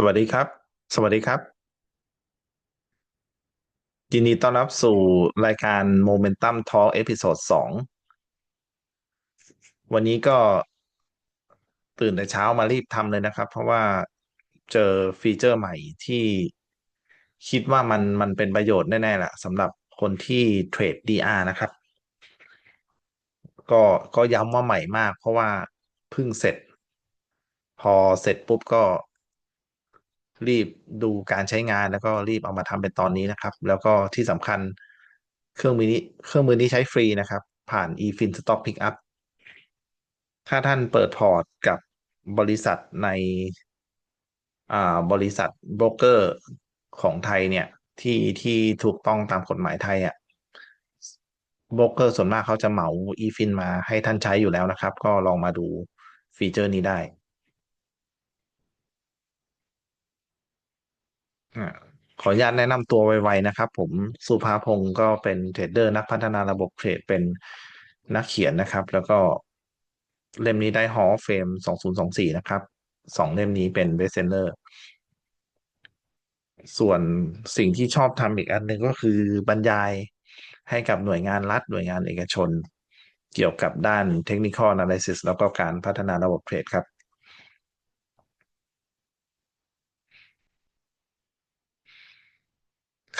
สวัสดีครับ สวัสดีครับ ยินดีต้อนรับสู่รายการ Momentum Talk เอพิโซดสองวันนี้ก็ตื่นแต่เช้ามารีบทำเลยนะครับ เพราะว่าเจอฟีเจอร์ใหม่ที่คิดว่ามันมันเป็นประโยชน์แน่ๆแหละสำหรับคนที่เทรด DR นะครับ ก็ก็ย้ำว่าใหม่มาก เพราะว่าเพิ่งเสร็จ พอเสร็จปุ๊บก็ รีบดูการใช้งานแล้วก็รีบเอามาทำเป็นตอนนี้นะครับ แล้วก็ที่สำคัญเครื่องมือนี้เครื่องมือนี้ใช้ฟรีนะครับ ผ่าน eFin Stop Pickup ถ้าท่านเปิดพอร์ตกับบริษัทในอ่าบริษัทโบรกเกอร์ของไทยเนี่ยที่ที่ถูกต้องตามกฎหมายไทยอะโบรกเกอร์ส่วนมากเขาจะเหมา eFin มาให้ท่านใช้อยู่แล้วนะครับ ก็ลองมาดูฟีเจอร์นี้ได้ อ่าขออนุญาตแนะนำตัวไวๆนะครับ ผมสุภาพงศ์ก็เป็นเทรดเดอร์นักพัฒนาระบบเทรดเป็นนักเขียนนะครับ แล้วก็เล่มนี้ได้ฮอลเฟมสองศูนย์สองสี่นะครับสองเล่มนี้เป็นเบสเซนเ l อร์ ส่วนสิ่งที่ชอบทำอีกอันหนึ่งก็คือบรรยายให้กับหน่วยงานรัฐหน่วยงานเอกชน เกี่ยวกับด้านเทคนิคอลนาลิซิสแล้วก็การพัฒนาระบบเทรดครับ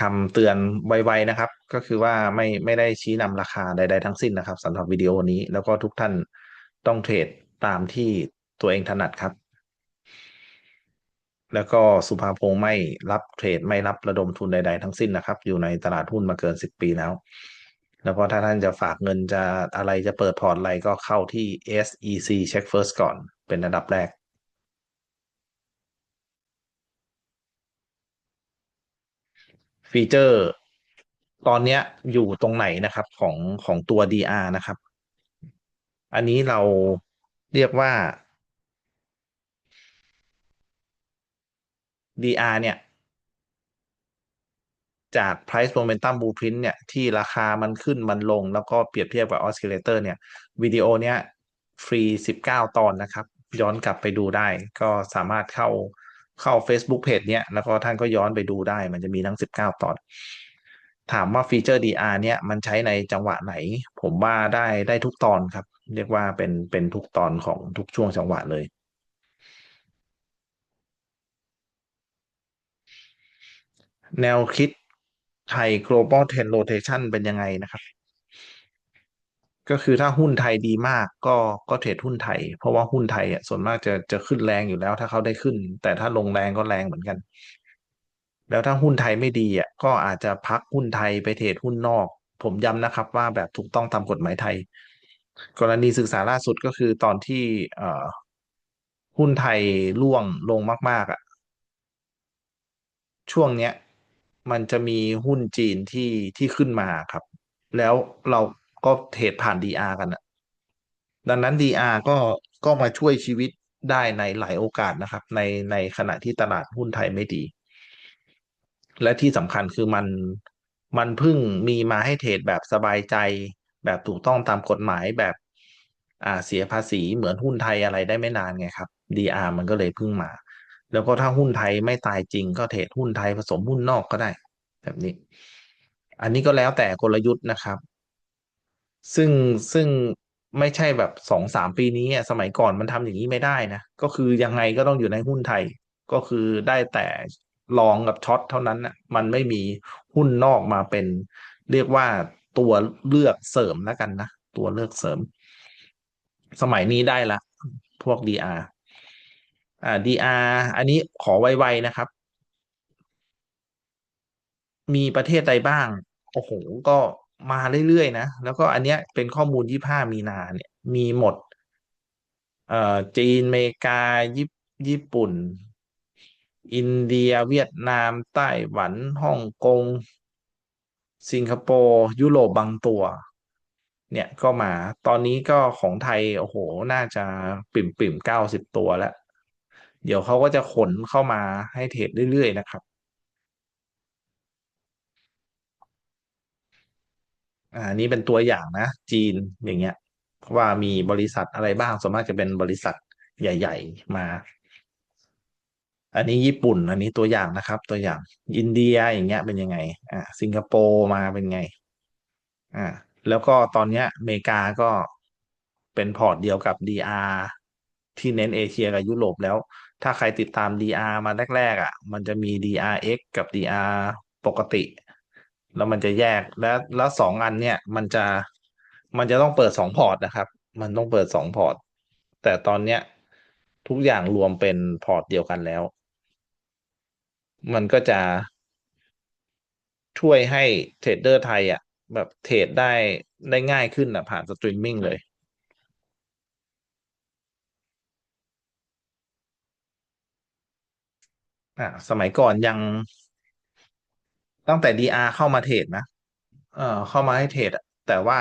คำเตือนไวๆนะครับ ก็คือว่าไม่ไม่ได้ชี้นำราคาใดๆทั้งสิ้นนะครับสำหรับวิดีโอนี้ แล้วก็ทุกท่านต้องเทรดตามที่ตัวเองถนัดครับ แล้วก็สุภาพงศ์ไม่รับเทรดไม่รับระดมทุนใด ๆ ทั้งสิ้นนะครับ อยู่ในตลาดหุ้นมาเกินสิบปีแล้ว แล้วก็ถ้าท่านจะฝากเงินจะอะไรจะเปิดพอร์ตอะไรก็เข้าที่ SEC Check First ก่อนเป็นระดับแรก ฟีเจอร์ ตอนเนี้ยอยู่ตรงไหนนะครับของของตัว DR นะครับ อันนี้เราเรียกว่า DR เนี่ย จาก price momentum blueprint เนี่ย ที่ราคามันขึ้นมันลง แล้วก็เปรียบเทียบกับ oscillator เนี่ย วิดีโอเนี้ยฟรี 19 ตอนนะครับ ย้อนกลับไปดูได้ ก็สามารถเข้า เข้า Facebook Page เนี้ยแล้วก็ท่านก็ย้อนไปดูได้ มันจะมีทั้ง 19 ตอน ถามว่าฟีเจอร์ DR เนี่ยมันใช้ในจังหวะไหน ผมว่าได้ได้ทุกตอนครับ เรียกว่าเป็นเป็นทุกตอนของทุกช่วงจังหวะเลยแนวคิดไทย global trend rotation เป็นยังไงนะครับ ก็คือถ้าหุ้นไทยดีมากก็ก็เทรดหุ้นไทย เพราะว่าหุ้นไทยอะส่วนมากจะจะขึ้นแรงอยู่แล้ว ถ้าเขาได้ขึ้น แต่ถ้าลงแรงก็แรงเหมือนกัน แล้วถ้าหุ้นไทยไม่ดีอะก็อาจจะพักหุ้นไทยไปเทรดหุ้นนอก ผมย้ำนะครับว่าแบบถูกต้องตามกฎหมายไทย กรณีศึกษาล่าสุดก็คือตอนที่เอ่อหุ้นไทยร่วงลงมาก ๆอะช่วงเนี้ย มันจะมีหุ้นจีนที่ที่ขึ้นมาครับ แล้วเรา ก็เทรดผ่าน DR กันอะดังนั้น DR ก็ก็มาช่วยชีวิตได้ในหลายโอกาสนะครับ ในในขณะที่ตลาดหุ้นไทยไม่ดี และที่สำคัญคือมันมันพิ่งมีมาให้เทรดแบบสบายใจ แบบถูกต้องตามกฎหมายแบบอ่าเสียภาษีเหมือนหุ้นไทยอะไรได้ไม่นานไงครับ DR มันก็เลยพิ่งมา แล้วก็ถ้าหุ้นไทยไม่ตายจริง ก็เทรดหุ้นไทยผสมหุ้นนอกก็ได้ แบบนี้ อันนี้ก็แล้วแต่กลยุทธ์นะครับ ซึ่งซึ่งไม่ใช่แบบสองสามปีนี้อะสมัยก่อนมันทำอย่างนี้ไม่ได้นะ ก็คือยังไงก็ต้องอยู่ในหุ้นไทย ก็คือได้แต่ลองกับช็อตเท่านั้นนะมันไม่มีหุ้นนอกมาเป็น เรียกว่าตัวเลือกเสริมแล้วกันนะ ตัวเลือกเสริม สมัยนี้ได้ละ พวก DR อ่า DR อันนี้ขอไวๆนะครับ มีประเทศใดบ้าง โอ้โห ก็ มาเรื่อยๆนะ แล้วก็อันเนี้ยเป็นข้อมูลยี่ห้ามีนาเนี่ย มีหมด เอ่อจีนอเมริกาญี่ญี่ปุ่น อินเดียเวียดนาม ไต้หวันฮ่องกง สิงคโปร์ ยุโรปบางตัว เนี่ยก็มาตอนนี้ก็ของไทย โอ้โห น่าจะปิ่มปิ่มเก้าสิบตัวแล้ว เดี๋ยวเขาก็จะขนเข้ามาให้เทรดเรื่อยๆนะครับ อ่านี่เป็นตัวอย่างนะ จีนอย่างเงี้ยว่ามีบริษัทอะไรบ้างส่วนมากจะเป็นบริษัทใหญ่ ๆ มา อันนี้ญี่ปุ่น อันนี้ตัวอย่างนะครับ ตัวอย่าง อินเดียอย่างเงี้ยเป็นยังไง อ่า สิงคโปร์มาเป็นไง อ่า แล้วก็ตอนเนี้ยอเมริกาก็เป็นพอร์ตเดียวกับ DR ที่เน้นเอเชียกับยุโรปแล้ว ถ้าใครติดตาม DR มาแรกๆอะ มันจะมี DRX กับ DR ปกติ แล้วมันจะแยกและแล้วสองอันเนี่ยมันจะมันจะต้องเปิดสองพอร์ตนะครับ มันต้องเปิดสองพอร์ต แต่ตอนเนี้ยทุกอย่างรวมเป็นพอร์ตเดียวกันแล้ว มันก็จะช่วยให้เทรดเดอร์ไทยอะ แบบเทรดได้ได้ง่ายขึ้นอะ ผ่านสตรีมมิ่งเลยอ่าสมัยก่อนยัง ตั้งแต่ DR เข้ามาเทรดนะ เอ่อเข้ามาให้เทรดแต่ว่า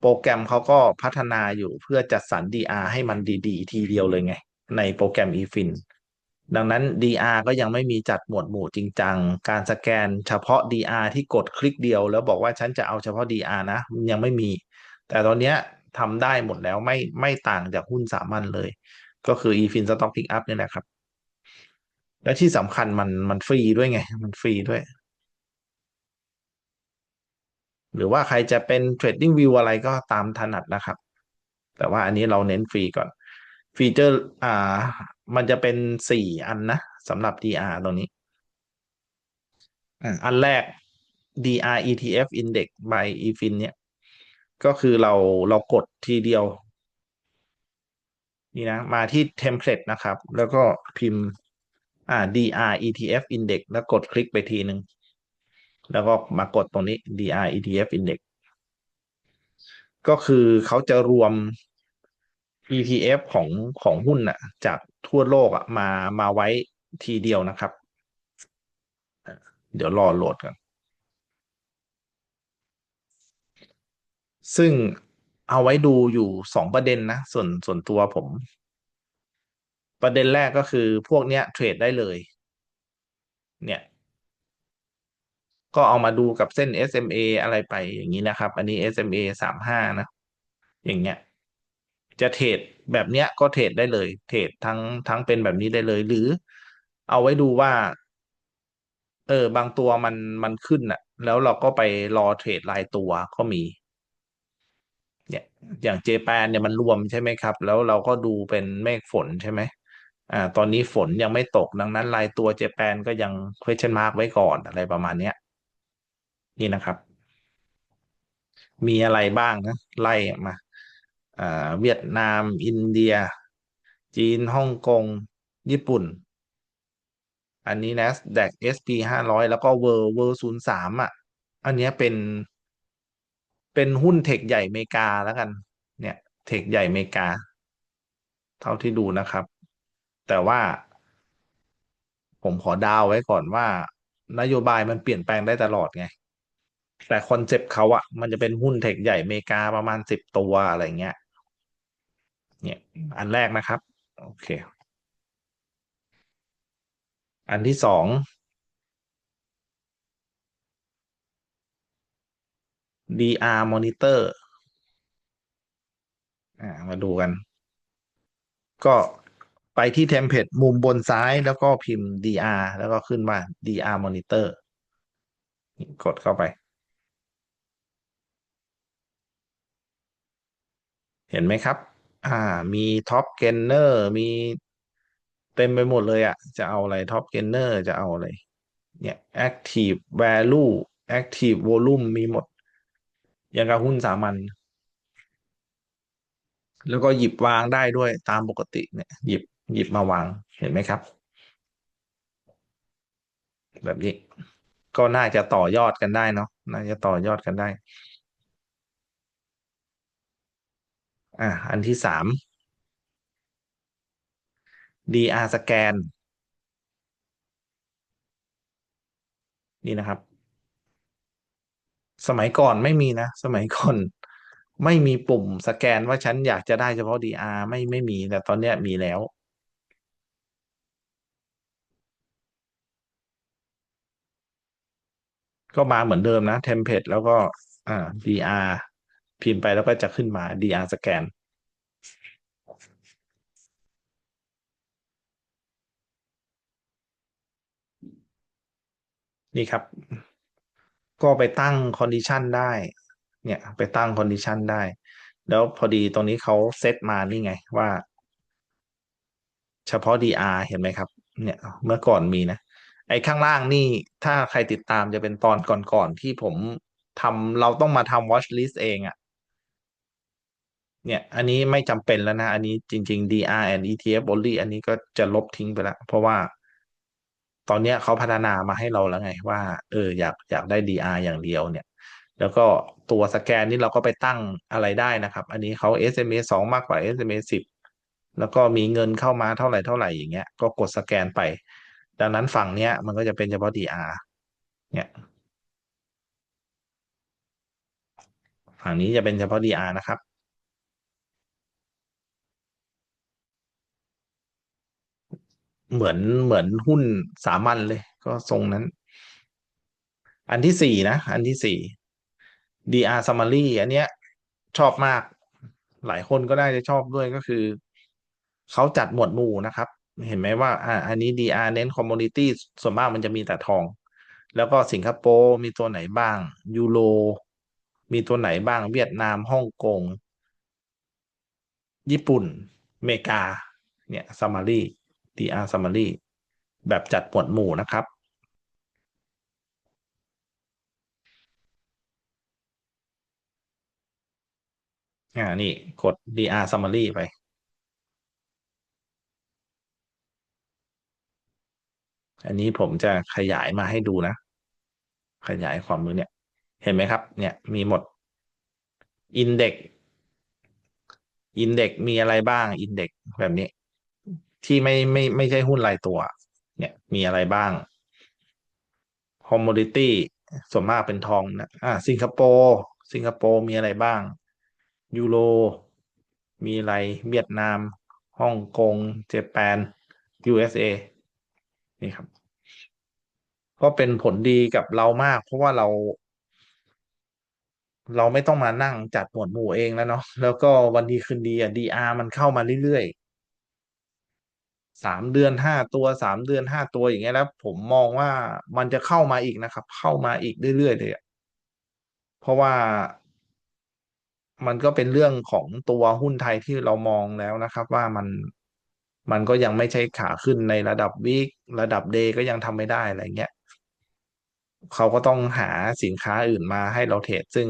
โปรแกรมเขาก็พัฒนาอยู่เพื่อจัดสรร DR ให้มันดีๆ ทีเดียวเลยไง ในโปรแกรม eFin ดังนั้น DR ก็ยังไม่มีจัดหมวดหมู่จริงจัง การสแกนเฉพาะ DR ที่กดคลิกเดียว แล้วบอกว่าฉันจะเอาเฉพาะ DR นะ มันยังไม่มี แต่ตอนนี้ทำได้หมดแล้วไม่ไม่ต่างจากหุ้นสามัญเลย ก็คือ eFin Stock Pickup เนี่ยแหละครับ และที่สำคัญมันมันฟรีด้วยไง มันฟรีด้วย หรือว่าใครจะเป็น Trading View อะไรก็ตามถนัดนะครับ แต่ว่าอันนี้เราเน้นฟรีก่อน ฟีเจอร์อ่า มันจะเป็นสี่อันนะสำหรับ DR ตรงนี้อ่าอันแรก DR ETF Index by eFin เนี่ย ก็คือเราเรากดทีเดียว นี่นะ มาที่ Template นะครับ แล้วก็พิมพ์อ่า DR ETF Index แล้วกดคลิกไปทีหนึ่ง แล้วก็มากดตรงนี้ DR ETF Index ก็คือเขาจะรวม ETF ของของหุ้นอะจากทั่วโลกอะมามาไว้ทีเดียวนะครับ เดี๋ยวรอโหลดกัน ซึ่งเอาไว้ดูอยู่สองประเด็นนะ ส่วนส่วนตัวผม ประเด็นแรกก็คือพวกเนี้ยเทรดได้เลย เนี่ย ก็เอามาดูกับเส้น SMA อะไรไปอย่างนี้นะครับ อันนี้ SMA สามห้านะ อย่างเงี้ย จะเทรดแบบเนี้ยก็เทรดได้เลย เทรดทั้งทั้งเป็นแบบนี้ได้เลย หรือเอาไว้ดูว่า เออ บางตัวมันมันขึ้นอะแล้วเราก็ไปรอเทรดรายตัวก็มี เนี่ย อย่างเจแปนเนี่ยมันรวมใช่ไหมครับ แล้วเราก็ดูเป็นเมฆฝนใช่ไหมอ่า ตอนนี้ฝนยังไม่ตกดังนั้นรายตัวเจแปนก็ยัง question mark ไว้ก่อนอะไรประมาณเนี้ย นี่นะครับ มีอะไรบ้างนะไล่มาเวียดนาม อินเดีย จีนฮ่องกง ญี่ปุ่น อันนี้ NASDAQ SP ห้าร้อยแล้วก็เวอร์เวอร์ศูนย์สามอะ อันเนี้ยเป็น เป็นหุ้นเทคใหญ่อเมริกาแล้วกัน เนี่ย เทคใหญ่อเมริกา เท่าที่ดูนะครับ แต่ว่า ผมขอดาวไว้ก่อนว่า นโยบายมันเปลี่ยนแปลงได้ตลอดไง แต่คอนเซปต์เขาอะมันจะเป็นหุ้นเทคใหญ่อเมริกาประมาณสิบตัวอะไรเงี้ย เนี่ย อันแรกนะครับ โอเค อันที่สอง DR Monitor อ่ามาดูกัน ก็ไปที่เทมเพลตมุมบนซ้ายแล้วก็พิมพ์ DR แล้วก็ขึ้นมา DR Monitor กดเข้าไป เห็นไหมครับ อ่า มีท็อปเกนเนอร์มีเต็มไปหมดเลยอะจะเอาอะไรท็อปเกนเนอร์จะเอาอะไร เนี่ย Active Value Active Volume มีหมด อย่างกับหุ้นสามัญแล้วก็หยิบวางได้ด้วยตามปกติเนี่ย หยิบหยิบมาวางเห็นไหมครับ แบบนี้ ก็น่าจะต่อยอดกันได้เนาะน่าจะต่อยอดกันได้ อ่าอันที่สาม DR สแกนนี่นะครับ สมัยก่อนไม่มีนะ สมัยก่อนไม่มีปุ่มสแกนว่าฉันอยากจะได้เฉพาะ DR ไม่ไม่มี แต่ตอนนี้มีแล้ว ก็มาเหมือนเดิมนะเทมเพลตแล้วก็อ่า DR พิมพ์ไปแล้วก็จะขึ้นมา DR สแกนนี่ครับ ก็ไปตั้งคอนดิชันได้ เนี่ยไปตั้งคอนดิชันได้ แล้วพอดีตรงนี้เขาเซตมานี่ไงว่า เฉพาะ DR เห็นไหมครับ เนี่ยเมื่อก่อนมีนะ ไอ้ข้างล่างนี่ ถ้าใครติดตามจะเป็นตอนก่อนๆที่ผมทำเราต้องมาทำ watch list เองอะ่ะ เนี่ยอันนี้ไม่จำเป็นแล้วนะ อันนี้จริง ๆ DR and ETF only อันนี้ก็จะลบทิ้งไปแล้วเพราะว่า ตอนเนี้ยเขาพัฒนามาให้เราแล้วไง ว่า เอออยากอยากได้ DR อย่างเดียวเนี่ย แล้วก็ตัวสแกนนี่เราก็ไปตั้งอะไรได้นะครับ อันนี้เขา SMA สองมากกว่า SMA สิบแล้วก็มีเงินเข้ามาเท่าไหร่เท่าไหร่อย่างเงี้ยก็กดสแกนไป ดังนั้นฝั่งเนี้ยมันก็จะเป็นเฉพาะ DR เนี่ยฝั่งนี้จะเป็นเฉพาะ DR นะครับ เหมือนเหมือนหุ้นสามัญเลย ก็ทรงนั้น อันที่สี่นะ อันที่สี่ DR Summary อันเนี้ย ชอบมาก หลายคนก็ได้จะชอบด้วยก็คือ เขาจัดหมวดหมู่นะครับ เห็นไหมว่า อ่า อันนี้ DR เน้น commodity ส่วนมากมันจะมีแต่ทอง แล้วก็สิงคโปร์มีตัวไหนบ้าง ยูโร มีตัวไหนบ้าง เวียดนาม ฮ่องกง ญี่ปุ่น เมกา เนี่ย summary DR summary แบบจัดหมวดหมู่นะครับ อ่า นี่กด DR summary ไป อันนี้ผมจะขยายมาให้ดูนะ ขยายความมือเนี่ย เห็นไหมครับ เนี่ยมีหมดอินเด็กอินเด็กมีอะไรบ้างอินเด็กแบบนี้ ที่ไม่ไม่ไม่ใช่หุ้นรายตัว เนี่ยมีอะไรบ้าง commodity ส่วนมากเป็นทองนะอ่าสิงคโปร์สิงคโปร์มีอะไรบ้าง ยูโร มีอะไรเวียดนามฮ่องกงเจแปน USA นี่ครับ ก็เป็นผลดีกับเรามาก เพราะว่าเรา เราไม่ต้องมานั่งจัดหมวดหมู่เองแล้วเนาะแล้วก็วันดีคืนดีอะ DR มันเข้ามาเรื่อย สามเดือนห้าตัวสามเดือนห้าตัวอย่างเงี้ยแล้วผมมองว่ามันจะเข้ามาอีกนะครับ เข้ามาอีกเรื่อยๆเลยเพราะว่ามันก็เป็นเรื่องของตัวหุ้นไทยที่เรามองแล้วนะครับ ว่ามันมันก็ยังไม่ใช่ขาขึ้นในระดับวีคระดับเดย์ก็ยังทำไม่ได้อะไรเงี้ยเขาก็ต้องหาสินค้าอื่นมาให้เราเทรดซึ่ง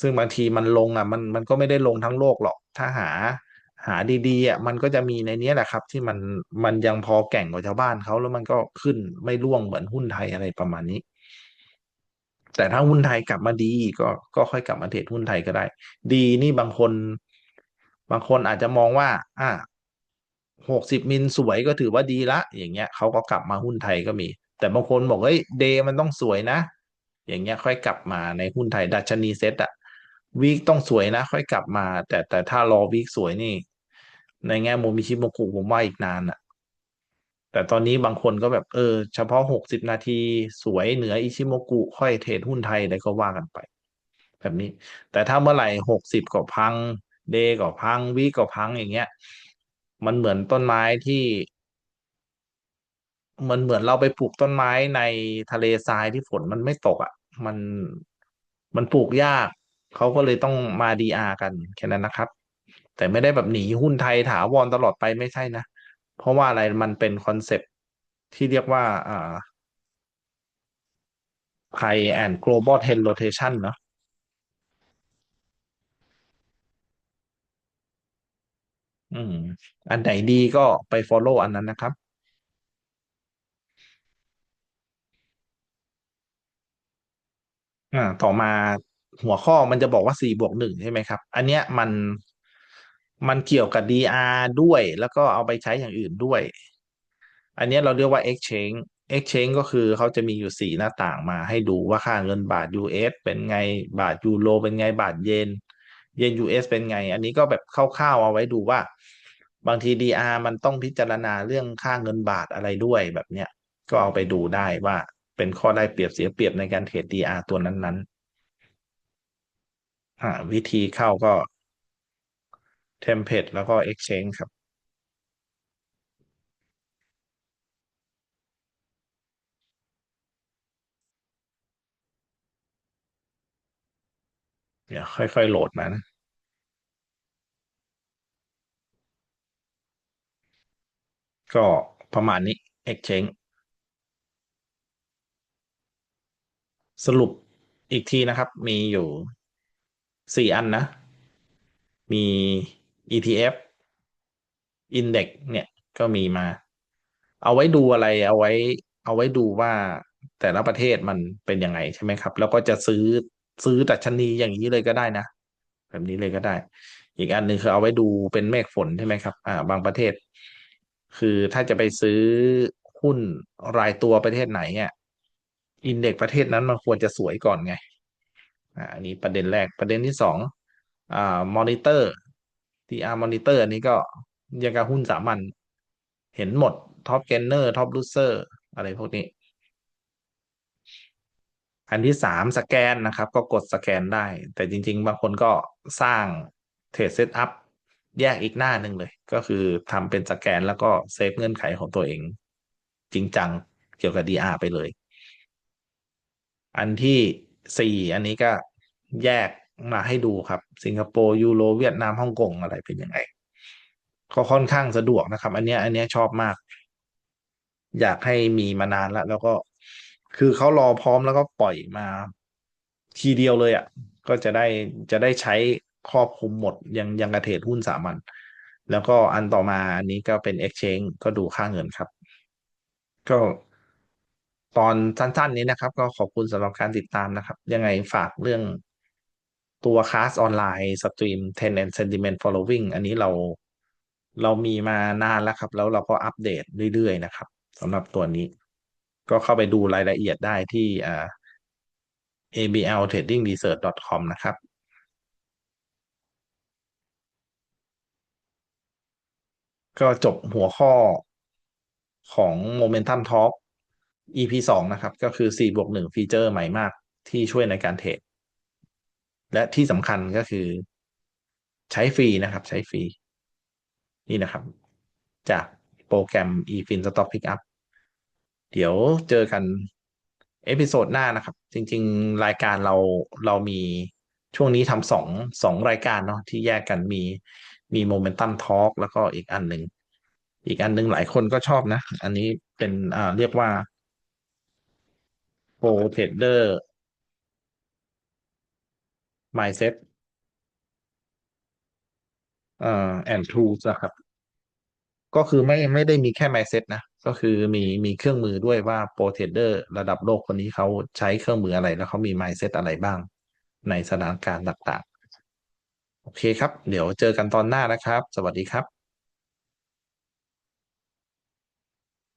ซึ่งบางทีมันลงอะ มันมันก็ไม่ได้ลงทั้งโลกหรอก ถ้าหา หาดีๆอะมันก็จะมีในนี้แหละครับ ที่มันมันยังพอแก่งกว่าชาวบ้านเขาแล้วมันก็ขึ้นไม่ร่วงเหมือนหุ้นไทยอะไรประมาณนี้ แต่ถ้าหุ้นไทยกลับมาดีก็ก็ค่อยกลับมาเทรดหุ้นไทยก็ได้ ดีนี่บางคน บางคนอาจจะมองว่า อ่าหกสิบมิลสวยก็ถือว่าดีละ อย่างเงี้ยเขาก็กลับมาหุ้นไทยก็มี แต่บางคนบอกเฮ้ยเดย์มันต้องสวยนะ อย่างเงี้ยค่อยกลับมาในหุ้นไทยดัชนีเซ็ตอะวีคต้องสวยนะ ค่อยกลับมา แต่แต่ถ้ารอวีคสวยนี่ ในแง่มุมมิชิโมกุผมว่าอีกนานอะแต่ตอนนี้บางคนก็แบบเออ เฉพาะหกสิบนาทีสวยเหนืออิชิโมกุค่อยเทรดหุ้นไทยอะไรก็ว่ากันไป แบบนี้ แต่ถ้าเมื่อไหร่หกสิบก็พัง เดก็พังวีก็พังอย่างเงี้ย มันเหมือนต้นไม้ที่มันเหมือนเราไปปลูกต้นไม้ในทะเลทรายที่ฝนมันไม่ตกอะ มันมันปลูกยาก เขาก็เลยต้องมาดีอากันแค่นั้นนะครับ แต่ไม่ได้แบบหนีหุ้นไทยถาวรตลอดไปไม่ใช่นะ เพราะว่าอะไรมันเป็นคอนเซปที่เรียกว่าอ่า High and Global Trend Rotation เนาะอืม อันไหนดีก็ไป follow อันนั้นนะครับ อ่า ต่อมาหัวข้อมันจะบอกว่าสี่บวกหนึ่งใช่ไหมครับ อันเนี้ยมัน มันเกี่ยวกับ DR ด้วย แล้วก็เอาไปใช้อย่างอื่นด้วย อันนี้เราเรียกว่า exchange exchange ก็คือเขาจะมีอยู่สี่หน้าต่างมาให้ดูว่าค่าเงินบาท US เป็นไงบาทยูโรเป็นไงบาทเยนเยน US เป็นไง อันนี้ก็แบบคร่าวๆเอาไว้ดูว่า บางที DR มันต้องพิจารณาเรื่องค่าเงินบาทอะไรด้วยแบบเนี้ยก็เอาไปดูได้ว่าเป็นข้อได้เปรียบเสียเปรียบในการเทรด DR ตัวนั้นๆวิธีเข้าก็ เทมเพลตแล้วก็ Exchange ครับ เนี่ยค่อย ๆ โหลดมานะก็ประมาณนี้ Exchange สรุปอีกทีนะครับ มีอยู่ 4 อันนะ มี ETF Index เนี่ยก็มีมา เอาไว้ดูอะไรเอาไว้ เอาไว้ดูว่าแต่ละประเทศมันเป็นยังไงใช่ไหมครับ แล้วก็จะซื้อซื้อดัชนีอย่างนี้เลยก็ได้นะ แบบนี้เลยก็ได้ อีกอันหนึ่งคือเอาไว้ดูเป็นเมฆฝนใช่ไหมครับ อ่า บางประเทศ คือถ้าจะไปซื้อหุ้นรายตัวประเทศไหนเนี่ยอินเด็กประเทศนั้นมันควรจะสวยก่อนไง อ่าอันนี้ประเด็นแรกประเด็นที่สองอ่ามอนิเตอร์ TR มอนิเตอร์อันนี้ก็ยังกับหุ้นสามัญเห็นหมดท็อปเกนเนอร์ท็อปลูเซอร์อะไรพวกนี้ อันที่สามสแกนนะครับ ก็กดสแกนได้ แต่จริง ๆ บางคนก็สร้างเทรดเซตอัพแยกอีกหน้าหนึ่งเลย ก็คือทำเป็นสแกนแล้วก็เซฟเงื่อนไขของตัวเอง จริงจังเกี่ยวกับ DR ไปเลย อันที่สี่อันนี้ก็แยก มาให้ดูครับ สิงคโปร์ยูโรเวียดนามฮ่องกงอะไรเป็นยังไงก็ค่อนข้างสะดวกนะครับ อันเนี้ยอันเนี้ยชอบมาก อยากให้มีมานานแล้ว แล้วก็คือเขารอพร้อมแล้วก็ปล่อยมาทีเดียวเลยอะ่ะ ก็จะได้จะได้ใช้ครอบคลุมหมดยังยังกระเทรดหุ้นสามัญแล้วก็อันต่อมาอันนี้ก็เป็น Exchange ก็ดูค่าเงินครับ ก็ตอนสั้นๆนี้นะครับ ก็ขอบคุณสำหรับการติดตามนะครับ ยังไงฝากเรื่อง ตัวคลาสออนไลน์สตรีม Ten and Sentiment Following อันนี้เราเรามีมานานแล้วครับ แล้วเราก็อัปเดตเรื่อยๆนะครับสำหรับตัวนี้ ก็เข้าไปดูรายละเอียดได้ที่อ่า abltradingresearch.com นะครับ ก็จบหัวข้อของ Momentum Talk EP สองนะครับ ก็คือ 4 บวก 1 ฟีเจอร์ใหม่มากที่ช่วยในการเทรด และที่สำคัญก็คือ ใช้ฟรีนะครับ ใช้ฟรี นี่นะครับ จากโปรแกรม eFin Stock Pickup เดี๋ยวเจอกันเอพิโซดหน้านะครับ จริง ๆ รายการเราเรามีช่วงนี้ทำสองสองรายการเนาะที่แยกกันมีมีโมเมนตัมทอล์กแล้วก็อีกอันหนึ่ง อีกอันหนึ่งหลายคนก็ชอบนะ อันนี้เป็นอ่าเรียกว่าโปรเทรดเดอร์ mindset เอ่อ and tools นะครับ ก็คือไม่ไม่ได้มีแค่ mindset นะ ก็คือมีมีเครื่องมือด้วยว่าโปรเทรดเดอร์ระดับโลกคนนี้เขาใช้เครื่องมืออะไรแล้วเขามี mindset อะไรบ้าง ในสถานการณ์ต่างๆ โอเคครับ เดี๋ยวเจอกันตอนหน้านะครับ สวัสดีครับ